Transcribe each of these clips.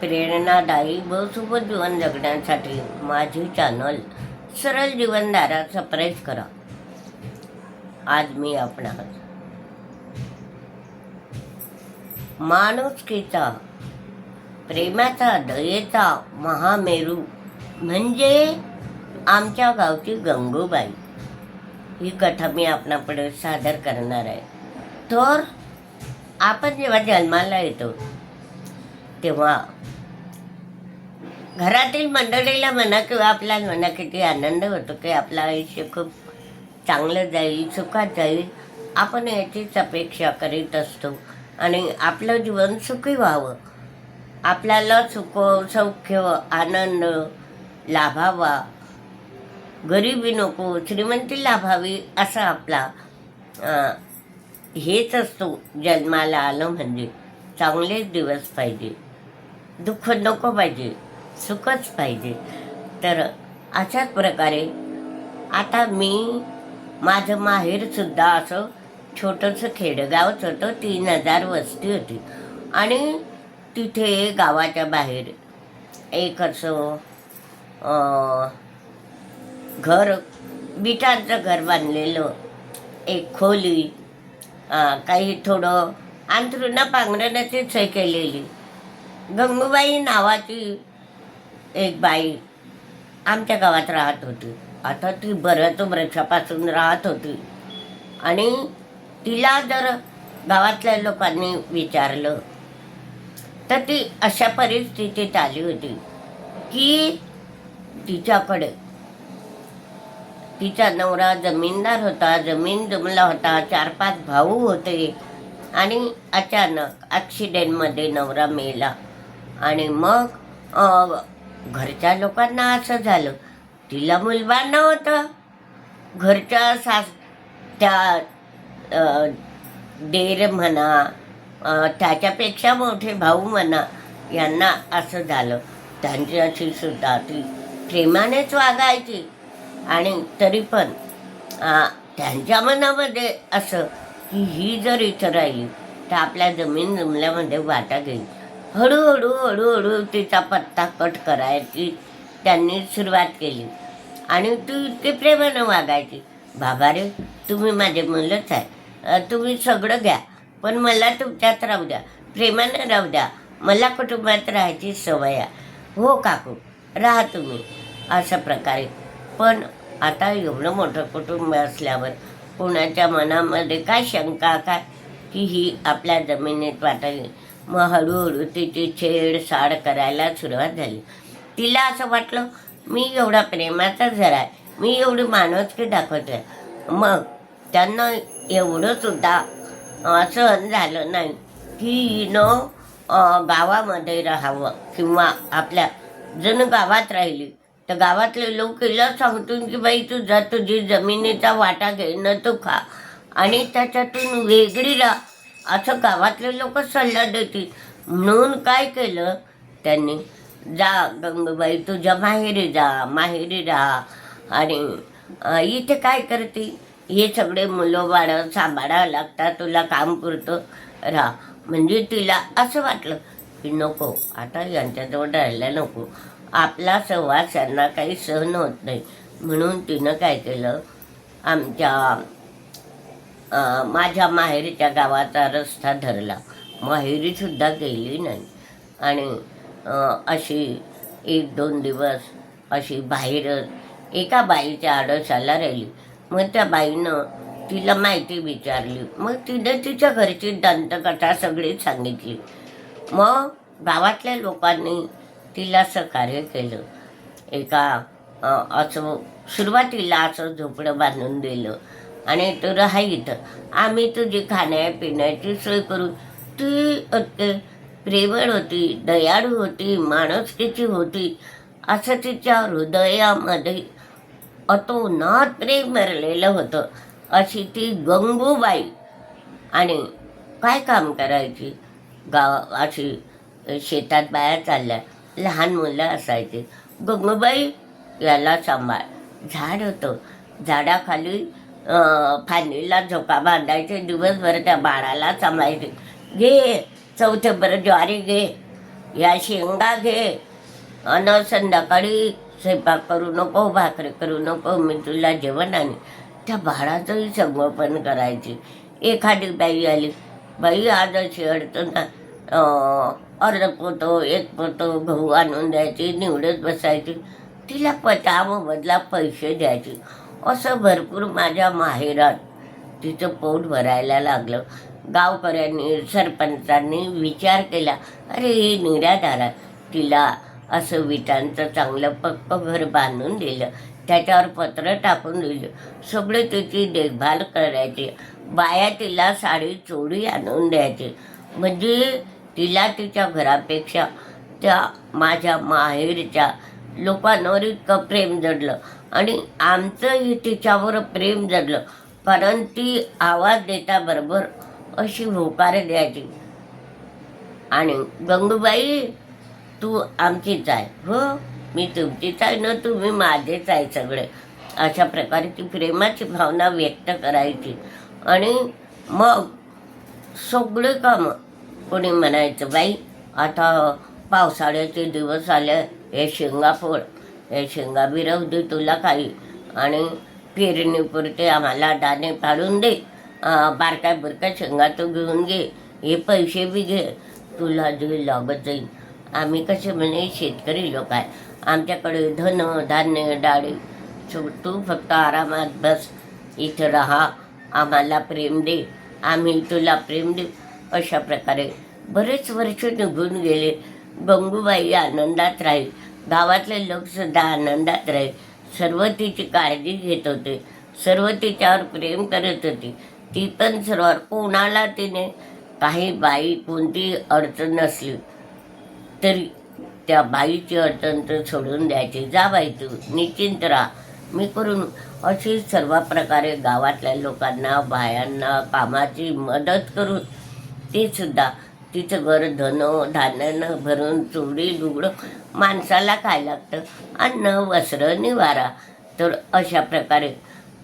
प्रेरणादायी व जीवन जगण्यासाठी माझी चॅनल सरळ जीवनधारा सबस्क्राईब करा. आज मी आपणास माणुसकीचा प्रेमाचा दयेचा महामेरू म्हणजे आमच्या गावची गंगूबाई. ही कथा मी आपणापुढे सादर करणार आहे. तर आपण जेव्हा जन्माला येतो तेव्हा घरातील मंडळीला म्हणा किंवा आपला म्हणा किती आनंद होतो की आपलं आयुष्य खूप चांगलं जाईल सुखात जाईल. आपण याचीच अपेक्षा करीत असतो. आणि आपलं जीवन सुखी व्हावं. आपल्याला सुख सौख्य आनंद लाभावा. गरिबी नको श्रीमंती लाभावी असा आपला हेच असतो जन्माला आलं म्हणजे. चांगलेच दिवस पाहिजे. दुःख नको पाहिजे सुखच पाहिजे. तर अशाच प्रकारे आता मी माझं माहेरसुद्धा असं छोटंसं खेडेगावच होतं तीन हजार वस्ती होती. आणि तिथे गावाच्या बाहेर एक असं घर बिटांचं घर बांधलेलं एक खोली काही थोडं अंथरुणा पांघरण्याची सोय केलेली. गंगूबाई नावाची एक बाई आमच्या गावात राहत होती. आता ती बऱ्याच वर्षापासून राहत होती. आणि तिला जर गावातल्या लोकांनी विचारलं तर ती अशा परिस्थितीत आली होती की तिच्याकडे तिचा नवरा जमीनदार होता जमीन जमला होता चार पाच भाऊ होते. आणि अचानक ॲक्सिडेंटमध्ये नवरा मेला. आणि मग घरच्या लोकांना असं झालं तिला मुलबा नव्हता. घरच्या सास त्या देर म्हणा त्याच्यापेक्षा मोठे भाऊ म्हणा यांना असं झालं. त्यांच्याशी सुद्धा ती प्रेमानेच वागायची. आणि तरी पण त्यांच्या मनामध्ये असं की ही जर इथं राहिली तर आपल्या जमीन जमल्यामध्ये वाटा घेईल हळूहळू हळूहळू तिचा पत्ता कट करायची त्यांनी सुरुवात केली. आणि ती इतकी प्रेमानं वागायची बाबा रे तुम्ही माझे मुलंच आहे. तुम्ही सगळं घ्या पण मला तुमच्यात राहू द्या प्रेमानं राहू द्या. मला कुटुंबात राहायची सवय आहे. हो काकू राहा तुम्ही. अशा प्रकारे. पण आता एवढं मोठं कुटुंब असल्यावर कोणाच्या मनामध्ये काय शंका काय की ही आपल्या जमिनीत वाटायली. मग हळूहळू तिची छेडछाड करायला सुरुवात झाली. तिला असं वाटलं मी एवढा प्रेमाचा झरा आहे. मी एवढी माणुसकी दाखवते. मग त्यांना एवढं सुद्धा असं झालं नाही की हिनं गावामध्ये राहावं किंवा आपल्या जण गावात राहिली. तर गावातले लोक हिला सांगतून की बाई तू जा तुझी जमिनीचा वाटा घे न तू खा. आणि त्याच्यातून वेगळी राहा असं गावातले लोक सल्ला देतील. म्हणून काय केलं त्यांनी? जा गंगूबाई तुझ्या माहेरी जा माहेरी राहा. आणि इथे काय करते? हे सगळे मुलं बाळं सांभाळावं लागतात तुला काम पुरतं राहा. म्हणजे तिला असं वाटलं की नको आता यांच्याजवळ राहायला नको. आपला सहवास त्यांना काही सहन होत नाही. म्हणून तिनं काय केलं? आमच्या माझ्या माहेरीच्या गावाचा रस्ता धरला. माहेरीसुद्धा गेली नाही. आणि अशी एक दोन दिवस अशी बाहेरच एका बाईच्या आडोशाला राहिली. मग त्या बाईनं तिला माहिती विचारली. मग तिनं तिच्या घरची दंतकथा सगळी सांगितली. मग गावातल्या लोकांनी तिला सहकार्य केलं. एका असं सुरुवातीला असं झोपडं बांधून दिलं. आणि तो राहा आम्ही तुझी खाण्यापिण्याची सोय करू. ती अत्य प्रेमळ होती दयाळू होती माणुसकीची होती. असं तिच्या हृदयामध्ये अतोनात प्रेम भरलेलं होतं. अशी ती गंगूबाई. आणि काय काम करायची? गाव अशी शेतात बाया चालल्या. लहान मुलं असायचे. गंगूबाई याला सांभाळ. झाड होतं. झाडाखाली फांदीला झोका बांधायचे. दिवसभर त्या बाळाला सांभाळायचे. घे चौथेभर बरं ज्वारी घे या शेंगा घे. अन संध्याकाळी स्वयंपाक करू नको भाकरी करू नको मी तुला जेवण आणि. त्या बाळाचंही संगोपन करायचे. एखादी बाई आली. बाई आज अशी अडचण अर्ध पोतो एक पोतो गहू आणून द्यायची निवडत बसायची. तिला पटाम बदला पैसे द्यायचे. असं भरपूर माझ्या माहेरात तिचं पोट भरायला लागलं. गावकऱ्यांनी सरपंचांनी विचार केला. अरे हे निराधारा तिला असं विटांचं चांगलं पक्क घर बांधून दिलं. त्याच्यावर पत्र टाकून दिलं. सगळे तिची देखभाल करायची. बाया तिला साडी चोडी आणून द्यायची. म्हणजे तिला तिच्या घरापेक्षा त्या माझ्या माहेरच्या लोकांवर इतकं प्रेम जडलं. आणि आमचंही तिच्यावर प्रेम जडलं. कारण ती आवाज देताबरोबर अशी होकार द्यायची. आणि गंगूबाई तू आमचीच आहे. हो मी तुमचीच आहे ना तुम्ही माझेच आहे सगळे. अशा प्रकारे ती प्रेमाची भावना व्यक्त करायची. आणि मग सगळे कामं कोणी म्हणायचं बाई आता पावसाळ्याचे दिवस आले हे शेंगा फोड हे शेंगा बिरव दे तुला काही आणि पेरणीपुरते आम्हाला दाणे पाडून दे. बारक्या बुरक्या शेंगा तू घेऊन घे हे पैसे बी घे तुला जे लागत जाईल. आम्ही कसे म्हणे शेतकरी लोक आहे आमच्याकडे धन धान्य डाळी तू फक्त आरामात बस इथं राहा आम्हाला प्रेम दे आम्ही तुला प्रेम देऊ. अशा प्रकारे बरेच वर्ष निघून गेले. गंगूबाई आनंदात राहील. गावातले लोकसुद्धा आनंदात राहील. सर्व तिची काळजी घेत होते. सर्व तिच्यावर प्रेम करत होती. ती पण सर्व कोणाला तिने काही बाई कोणती अडचण नसली तरी त्या बाईची अडचण तर सोडून द्यायची. जा बाई तू निश्चिंत राहा. मी करून अशी सर्व प्रकारे गावातल्या लोकांना बायांना कामाची मदत करून ते सुद्धा. तिचं घर धन धान्यानं भरून चुरडी लुगडं माणसाला काय लागतं? अन्न वस्त्र निवारा. तर अशा प्रकारे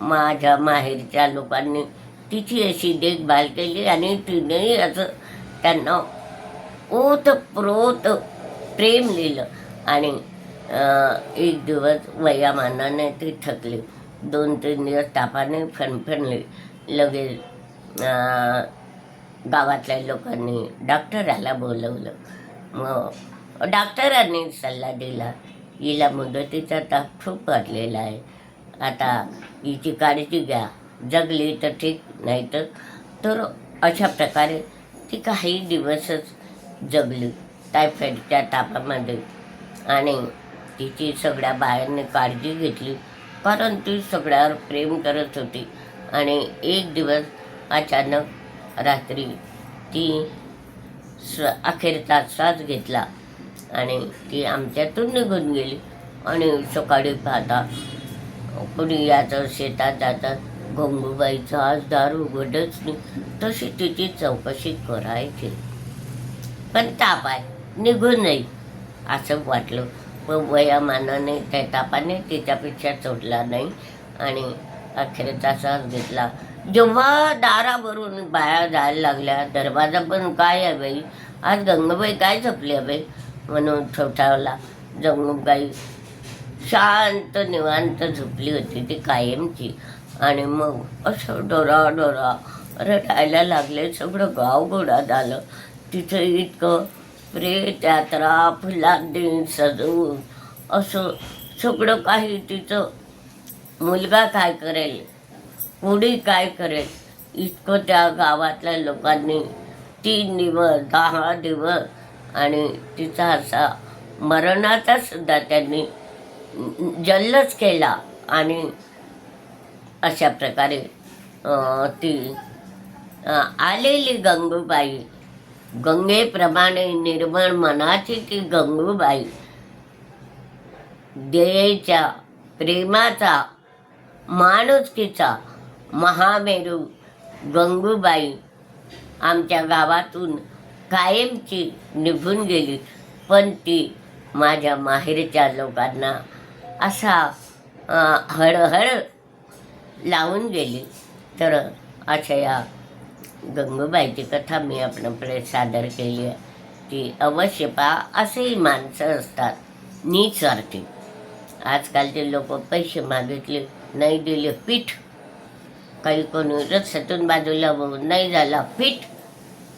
माझ्या माहेरच्या लोकांनी तिची अशी देखभाल केली आणि तिनेही असं त्यांना ओतप्रोत प्रेम लिहिलं. आणि एक दिवस वयामानाने ती थकली. दोन तीन दिवस तापाने फणफणली. लगेच गावातल्या लोकांनी डॉक्टराला बोलवलं. मग डॉक्टरांनी सल्ला दिला. हिला मुदतीचा ताप खूप वाढलेला आहे. आता हिची काळजी घ्या. जगली तर ठीक नाही तर तर अशा प्रकारे ती काही दिवसच जगली. टायफॉईडच्या तापामध्ये. आणि तिची सगळ्या बायांनी काळजी घेतली. कारण ती सगळ्यावर प्रेम करत होती. आणि एक दिवस अचानक रात्री ती स्व अखेरचा श्वास घेतला आणि ती आमच्यातून निघून गेली. आणि सकाळी पाहता कुणी याचं शेतात जातात. गंगूबाईचं आज दार उघडच नाही. तशी तिची चौकशी करायची. पण ताप आहे निघून जाईल असं वाटलं. पण वयामानाने त्या तापाने तिच्यापेक्षा चोटला नाही. आणि अखेरचा श्वास घेतला. जेव्हा दारावरून बाया जायला लागल्या दरवाजा पण काय आहे बाई? आज गंगाबाई काय झोपली आहे बाई? म्हणून ठेवठावला गंगूबाई शांत निवांत झोपली होती ती कायमची. आणि मग असं डोरा डोरा रटायला लागले. सगळं गाव गोडा झालं. तिथं इतकं प्रेत यात्रा फुलांनी सजवून असं सगळं काही तिचं मुलगा काय करेल? कोणी काय करेल? इतकं त्या गावातल्या लोकांनी तीन दिवस दहा दिवस आणि तिचा असा मरणाचा सुद्धा त्यांनी जल्लच केला आणि अशा प्रकारे ती आलेली गंगूबाई गंगेप्रमाणे निर्मळ मनाची ती गंगूबाई देयेच्या प्रेमाचा माणुसकीचा महामेरू गंगूबाई आमच्या गावातून कायमची निघून गेली. पण ती माझ्या माहेरच्या लोकांना असा हळहळ लावून गेली. तर अशा या गंगूबाईची कथा मी आपल्याकडे सादर केली आहे. ती अवश्य पहा असेही माणसं असतात निस्वार्थी आजकालचे लोक पैसे मागितले नाही दिले पीठ काही कोणी रस्त्यातून बाजूला होऊन नाही झाला पीठ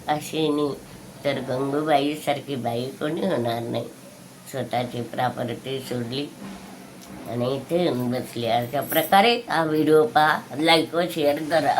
अशी नाही. तर गंगूबाईसारखी बाई कोणी होणार नाही. स्वतःची प्रॉपर्टी सोडली आणि इथे येऊन बसली. अशा प्रकारे हा व्हिडिओ पहा. लाईक व शेअर करा.